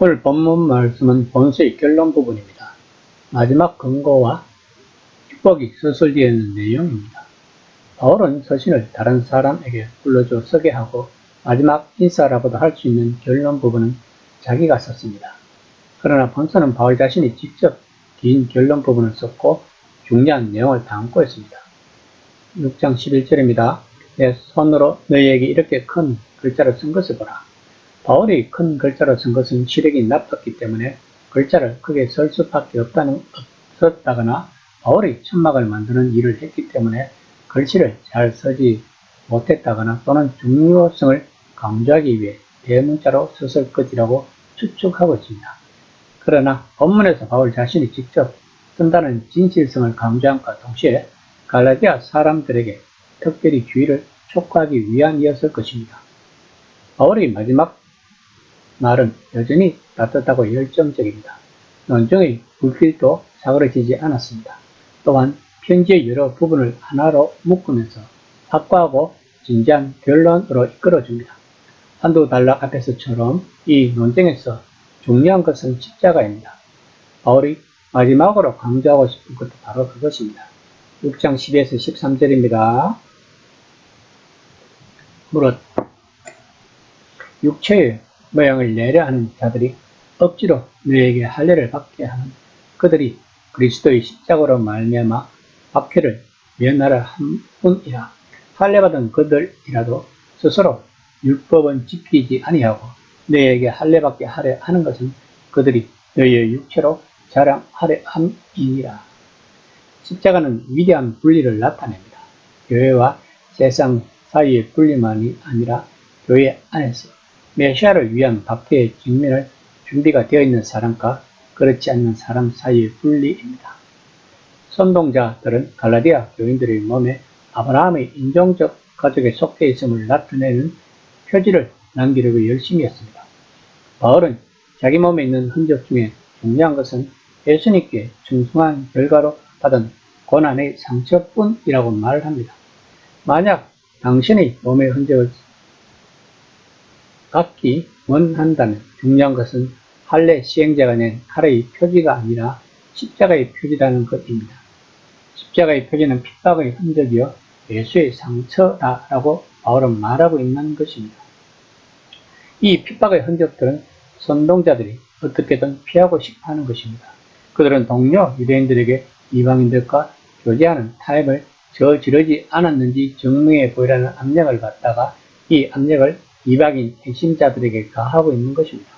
오늘 본문 말씀은 본서의 결론 부분입니다. 마지막 근거와 축복이 서술되어 있는 내용입니다. 바울은 서신을 다른 사람에게 불러줘 쓰게 하고 마지막 인사라고도 할 수 있는 결론 부분은 자기가 썼습니다. 그러나 본서는 바울 자신이 직접 긴 결론 부분을 썼고 중요한 내용을 담고 있습니다. 6장 11절입니다. 내 손으로 너희에게 이렇게 큰 글자로 쓴 것을 보라. 바울이 큰 글자로 쓴 것은 시력이 나빴기 때문에 글자를 크게 쓸 수밖에 없다는, 없었다거나 바울이 천막을 만드는 일을 했기 때문에 글씨를 잘 쓰지 못했다거나 또는 중요성을 강조하기 위해 대문자로 썼을 것이라고 추측하고 있습니다. 그러나 본문에서 바울 자신이 직접 쓴다는 진실성을 강조함과 동시에 갈라디아 사람들에게 특별히 주의를 촉구하기 위함이었을 것입니다. 바울의 마지막 말은 여전히 따뜻하고 열정적입니다. 논정의 불길도 사그러지지 않았습니다. 또한 편지의 여러 부분을 하나로 묶으면서 확고하고 진지한 결론으로 이끌어줍니다. 한두 달락 앞에서처럼 이 논쟁에서 중요한 것은 십자가입니다. 바울이 마지막으로 강조하고 싶은 것도 바로 그것입니다. 6장 12에서 13절입니다. 무릇 육체의 모양을 내려 하는 자들이 억지로 너에게 할례를 받게 하는 그들이 그리스도의 십자가로 말미암아 박해를 면하려 한 뿐이라 할례 받은 그들이라도 스스로 율법은 지키지 아니하고 너에게 할례 받게 하려 하는 것은 그들이 너희의 육체로 자랑하려 함이니라. 십자가는 위대한 분리를 나타냅니다. 교회와 세상 사이의 분리만이 아니라 교회 안에서 메시아를 위한 박해의 직면을 준비가 되어 있는 사람과 그렇지 않는 사람 사이의 분리입니다. 선동자들은 갈라디아 교인들의 몸에 아브라함의 인종적 가족에 속해 있음을 나타내는 표지를 남기려고 열심히 했습니다. 바울은 자기 몸에 있는 흔적 중에 중요한 것은 예수님께 충성한 결과로 받은 고난의 상처뿐이라고 말을 합니다. 만약 당신의 몸의 흔적을 갖기 원한다면 중요한 것은 할례 시행자가 낸 칼의 표지가 아니라 십자가의 표지라는 것입니다. 십자가의 표지는 핍박의 흔적이요 예수의 상처다라고 바울은 말하고 있는 것입니다. 이 핍박의 흔적들은 선동자들이 어떻게든 피하고 싶어 하는 것입니다. 그들은 동료 유대인들에게 이방인들과 교제하는 타협을 저지르지 않았는지 증명해 보이라는 압력을 받다가 이 압력을 이방인 핵심자들에게 가하고 있는 것입니다.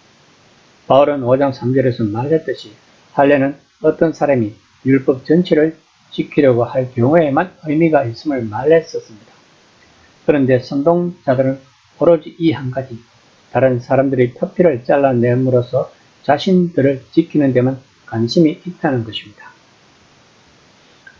바울은 5장 3절에서 말했듯이 할례는 어떤 사람이 율법 전체를 지키려고 할 경우에만 의미가 있음을 말했었습니다. 그런데 선동자들은 오로지 이 한 가지 다른 사람들의 표피를 잘라냄으로써 자신들을 지키는 데만 관심이 있다는 것입니다.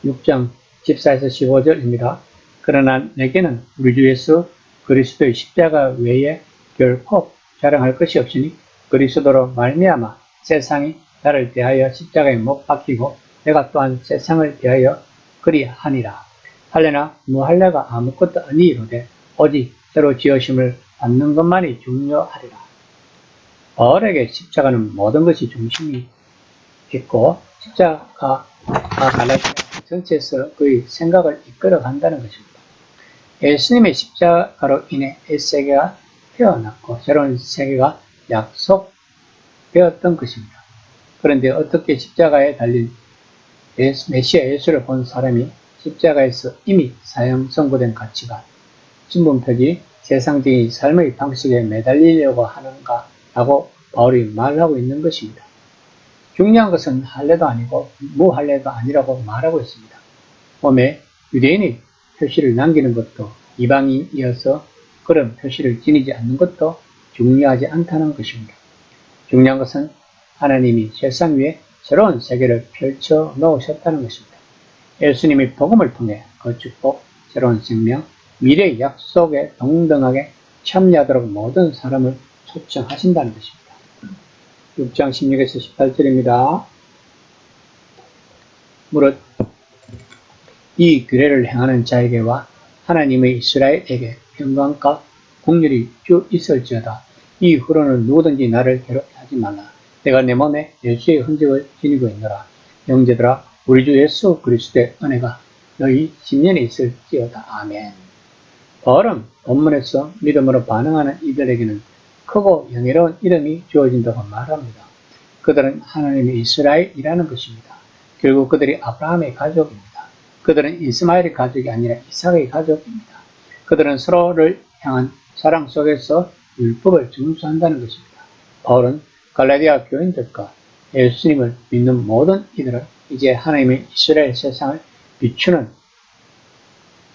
6장 14에서 15절입니다. 그러나 내게는 우리 주 예수 그리스도의 십자가 외에 결코 자랑할 것이 없으니 그리스도로 말미암아 세상이 나를 대하여 십자가에 못 박히고 내가 또한 세상을 대하여 그리하니라. 할례나 무할례가 아무것도 아니로되 오직 새로 지으심을 받는 것만이 중요하리라. 바울에게 십자가는 모든 것이 중심이 있고 십자가가 갈라디아 전체에서 그의 생각을 이끌어 간다는 것입니다. 예수님의 십자가로 인해 이 세계가 태어났고 새로운 세계가 약속되었던 것입니다. 그런데 어떻게 십자가에 달린 예수, 메시아 예수를 본 사람이 십자가에서 이미 사형 선고된 가치가 신분표지 세상적인 삶의 방식에 매달리려고 하는가 라고 바울이 말하고 있는 것입니다. 중요한 것은 할례도 아니고 무할례도 아니라고 말하고 있습니다. 몸에 유대인이 표시를 남기는 것도 이방인이어서 그런 표시를 지니지 않는 것도 중요하지 않다는 것입니다. 중요한 것은 하나님이 세상 위에 새로운 세계를 펼쳐 놓으셨다는 것입니다. 예수님이 복음을 통해 그 축복, 새로운 생명, 미래의 약속에 동등하게 참여하도록 모든 사람을 초청하신다는 것입니다. 6장 16에서 18절입니다. 무릇 이 규례를 행하는 자에게와 하나님의 이스라엘에게 평강과 국률이 쭉 있을지어다 이 후로는 누구든지 나를 괴롭게 하지 말라. 내가 내 몸에 예수의 흔적을 지니고 있노라. 영제들아 우리 주 예수 그리스도의 은혜가 너희 심년에 있을지어다. 아멘. 바울은 본문에서 믿음으로 반응하는 이들에게는 크고 영예로운 이름이 주어진다고 말합니다. 그들은 하나님의 이스라엘이라는 것입니다. 결국 그들이 아브라함의 가족입니다. 그들은 이스마엘의 가족이 아니라 이삭의 가족입니다. 그들은 서로를 향한 사랑 속에서 율법을 준수한다는 것입니다. 바울은 갈라디아 교인들과 예수님을 믿는 모든 이들은 이제 하나님의 이스라엘 세상을 비추는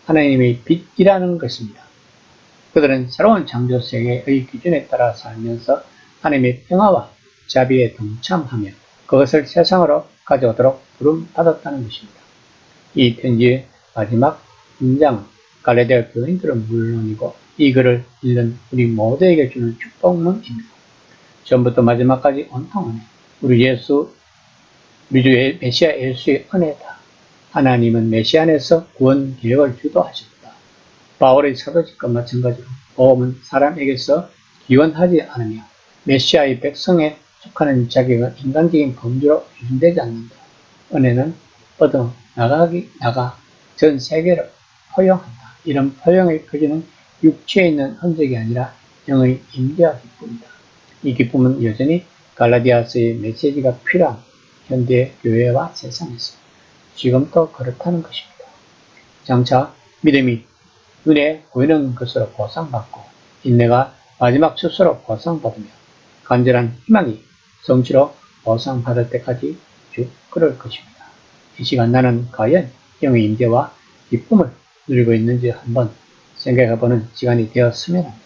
하나님의 빛이라는 것입니다. 그들은 새로운 창조 세계의 기준에 따라 살면서 하나님의 평화와 자비에 동참하며 그것을 세상으로 가져오도록 부름 받았다는 것입니다. 이 편지의 마지막 문장은 갈라디아 교인들은 물론이고 이 글을 읽는 우리 모두에게 주는 축복문입니다. 처음부터 마지막까지 온통은 우리 예수, 우리 주 예- 메시아 예수의 은혜다. 하나님은 메시아 안에서 구원 계획을 주도하셨다. 바울의 사도직과 마찬가지로 보험은 사람에게서 기원하지 않으며 메시아의 백성에 속하는 자격은 인간적인 범주로 기준되지 않는다. 은혜는 얻어 나가기 나가 전 세계를 포용한다. 이런 포용의 표지는 육체에 있는 흔적이 아니라 영의 임재와 기쁨이다. 이 기쁨은 여전히 갈라디아서의 메시지가 필요한 현대 교회와 세상에서 지금도 그렇다는 것입니다. 장차 믿음이 눈에 보이는 것으로 보상받고 인내가 마지막 수수로 보상받으며 간절한 희망이 성취로 보상받을 때까지 쭉 그럴 것입니다. 이 시간 나는 과연 영의 임재와 기쁨을 누리고 있는지 한번 생각해보는 시간이 되었으면 합니다.